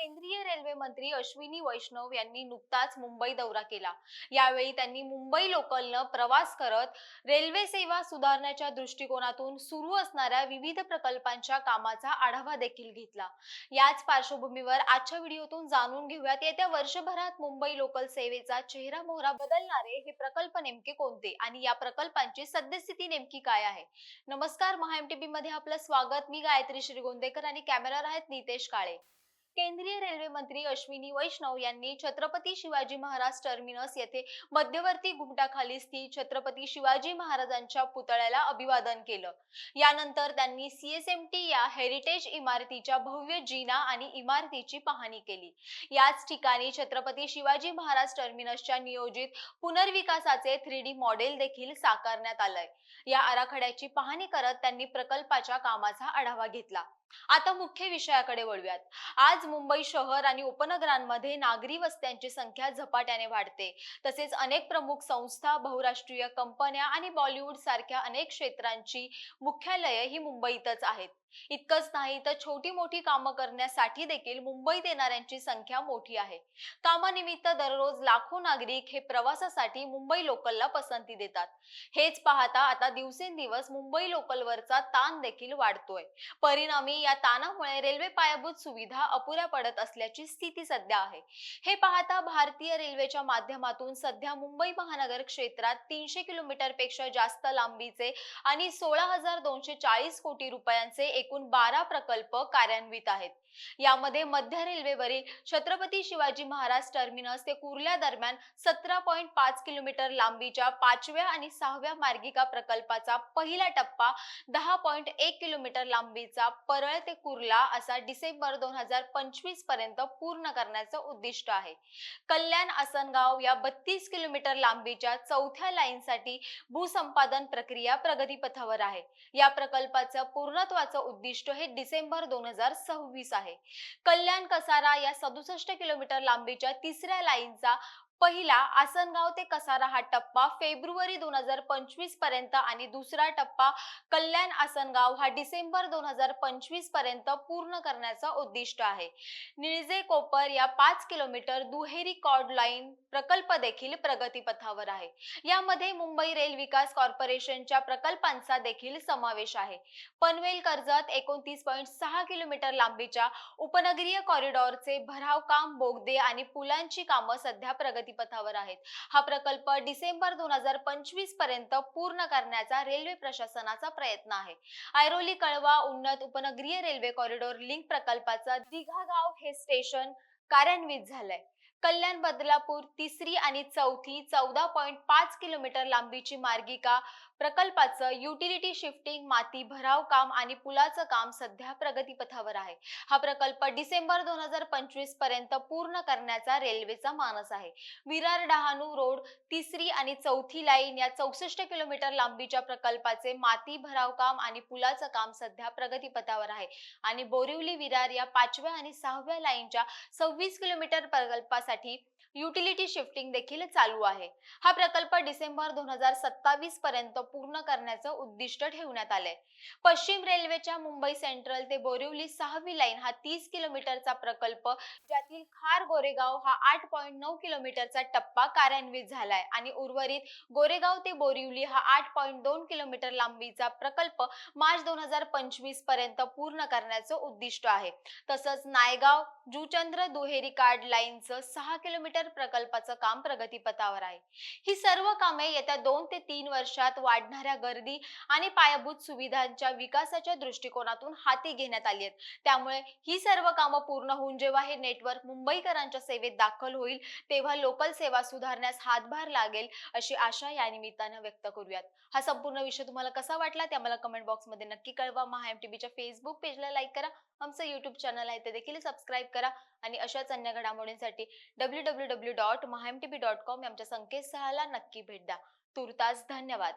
केंद्रीय रेल्वे मंत्री अश्विनी वैष्णव यांनी नुकताच मुंबई दौरा केला. यावेळी त्यांनी मुंबई लोकलनं प्रवास करत रेल्वे सेवा सुधारण्याच्या दृष्टिकोनातून सुरू असणाऱ्या विविध प्रकल्पांच्या कामाचा आढावा देखील घेतला. याच पार्श्वभूमीवर आजच्या व्हिडिओतून जाणून घेऊयात येत्या वर्षभरात मुंबई लोकल सेवेचा चेहरा मोहरा बदलणारे हे प्रकल्प नेमके कोणते आणि या प्रकल्पांची सद्यस्थिती नेमकी काय आहे? नमस्कार महाएमटीबी मध्ये आपलं स्वागत. मी गायत्री श्रीगोंदेकर आणि कॅमेरा आहेत नितेश काळे. केंद्रीय रेल्वे मंत्री अश्विनी वैष्णव यांनी छत्रपती शिवाजी महाराज टर्मिनस येथे मध्यवर्ती घुमटाखाली स्थित छत्रपती शिवाजी महाराजांच्या पुतळ्याला अभिवादन केलं. यानंतर त्यांनी सीएसएमटी या हेरिटेज इमारतीच्या भव्य जीना आणि इमारतीची पाहणी केली. याच ठिकाणी छत्रपती शिवाजी महाराज टर्मिनसच्या नियोजित पुनर्विकासाचे थ्री डी मॉडेल देखील साकारण्यात आलंय. या आराखड्याची पाहणी करत त्यांनी प्रकल्पाच्या कामाचा आढावा घेतला. आता मुख्य विषयाकडे वळूयात. आज मुंबई शहर आणि उपनगरांमध्ये नागरी वस्त्यांची संख्या झपाट्याने वाढते. तसेच अनेक प्रमुख संस्था बहुराष्ट्रीय कंपन्या आणि बॉलिवूड सारख्या अनेक क्षेत्रांची मुख्यालये ही मुंबईतच आहेत. इतकंच नाही तर छोटी मोठी कामं करण्यासाठी देखील मुंबईत येणाऱ्यांची संख्या मोठी आहे. कामानिमित्त दररोज लाखो नागरिक हे प्रवासासाठी मुंबई लोकलला पसंती देतात. हेच पाहता आता दिवसेंदिवस मुंबई लोकलवरचा ताण देखील वाढतोय. परिणामी या ताणामुळे रेल्वे पायाभूत सुविधा अपुऱ्या पडत असल्याची स्थिती सध्या आहे. हे पाहता भारतीय रेल्वेच्या माध्यमातून सध्या मुंबई महानगर क्षेत्रात तीनशे किलोमीटरपेक्षा जास्त लांबीचे आणि सोळा हजार दोनशे चाळीस कोटी रुपयांचे एकूण बारा प्रकल्प कार्यान्वित आहेत. यामध्ये मध्य रेल्वेवरील छत्रपती शिवाजी महाराज टर्मिनस ते कुर्ल्या दरम्यान सतरा पॉईंट पाच किलोमीटर लांबीच्या पाचव्या आणि सहाव्या मार्गिका प्रकल्पाचा पहिला टप्पा दहा पॉईंट एक किलोमीटर लांबीचा परळ ते कुर्ला असा डिसेंबर दोन हजार पंचवीसपर्यंत पूर्ण करण्याचं उद्दिष्ट आहे. कल्याण आसनगाव या बत्तीस किलोमीटर लांबीच्या चौथ्या लाईनसाठी भूसंपादन प्रक्रिया प्रगतीपथावर आहे. या प्रकल्पाचं पूर्णत्वाचं उद्दिष्ट हे डिसेंबर दोन हजार सव्वीस आहे. कल्याण कसारा या सदुसष्ट किलोमीटर लांबीच्या तिसऱ्या लाईनचा पहिला आसनगाव ते कसारा हा टप्पा फेब्रुवारी दोन हजार पंचवीसपर्यंत आणि दुसरा टप्पा कल्याण आसनगाव हा डिसेंबर दोन हजार पंचवीसपर्यंत पूर्ण करण्याचं उद्दिष्ट आहे. निळजे कोपर या पाच किलोमीटर दुहेरी कॉर्ड लाईन प्रकल्प देखील प्रगतीपथावर आहे. यामध्ये मुंबई रेल विकास कॉर्पोरेशनच्या प्रकल्पांचा देखील समावेश आहे. पनवेल कर्जत एकोणतीस पॉईंट सहा किलोमीटर लांबीच्या उपनगरीय कॉरिडॉरचे भराव काम बोगदे आणि पुलांची कामं सध्या प्रगती प्रगतीपथावर आहेत. हा प्रकल्प डिसेंबर दोन हजार पंचवीसपर्यंत पूर्ण करण्याचा रेल्वे प्रशासनाचा प्रयत्न आहे. ऐरोली कळवा उन्नत उपनगरीय रेल्वे कॉरिडॉर लिंक प्रकल्पाचं दिघा गाव हे स्टेशन कार्यान्वित झालंय. कल्याण बदलापूर तिसरी आणि चौथी चौदा पॉईंट पाच किलोमीटर लांबीची मार्गिका प्रकल्पाचं युटिलिटी शिफ्टिंग माती भराव काम आणि पुलाचं काम सध्या प्रगतीपथावर आहे. हा प्रकल्प डिसेंबर दोन हजार पंचवीसपर्यंत पूर्ण करण्याचा रेल्वेचा मानस आहे. विरार डहाणू रोड तिसरी आणि चौथी लाईन या चौसष्ट किलोमीटर लांबीच्या प्रकल्पाचे माती भराव काम आणि पुलाचं काम सध्या प्रगतीपथावर आहे. आणि बोरिवली विरार या पाचव्या आणि सहाव्या लाईनच्या सव्वीस किलोमीटर प्रकल्पासाठी साठी युटिलिटी शिफ्टिंग देखील चालू आहे. हा प्रकल्प डिसेंबर दोन हजार सत्तावीस पर्यंत पूर्ण करण्याचं उद्दिष्ट ठेवण्यात आलंय. पश्चिम रेल्वेच्या मुंबई सेंट्रल ते बोरिवली सहावी लाईन हा तीस किलोमीटरचा प्रकल्प ज्यातील खार गोरेगाव हा आठ पॉईंट नऊ किलोमीटरचा टप्पा कार्यान्वित झालाय आणि उर्वरित गोरेगाव ते बोरिवली हा आठ पॉईंट दोन किलोमीटर लांबीचा प्रकल्प मार्च दोन हजार पंचवीसपर्यंत पूर्ण करण्याचं उद्दिष्ट आहे. तसंच नायगाव जुचंद्र दुहेरी कार्ड लाईनचं सहा किलोमीटर प्रकल्पाचं काम प्रगतीपथावर आहे. ही सर्व कामे येत्या दोन ते तीन वर्षात वाढणाऱ्या गर्दी आणि पायाभूत सुविधांच्या विकासाच्या दृष्टिकोनातून हाती घेण्यात आली आहेत. त्यामुळे ही सर्व कामं पूर्ण होऊन जेव्हा हे नेटवर्क मुंबईकरांच्या सेवेत दाखल होईल तेव्हा लोकल सेवा सुधारण्यास हातभार लागेल अशी आशा या निमित्तानं व्यक्त करूयात. हा संपूर्ण विषय तुम्हाला कसा वाटला ते आम्हाला कमेंट बॉक्समध्ये नक्की कळवा. महा टीव्हीच्या फेसबुक पेजला लाईक करा. आमचं युट्यूब चॅनल आहे ते देखील सबस्क्राईब करा. आणि अशाच अन्य घडामोडींसाठी W W W dot dot com आमच्या संकेतस्थळाला नक्की भेट द्या. तुर्तास धन्यवाद.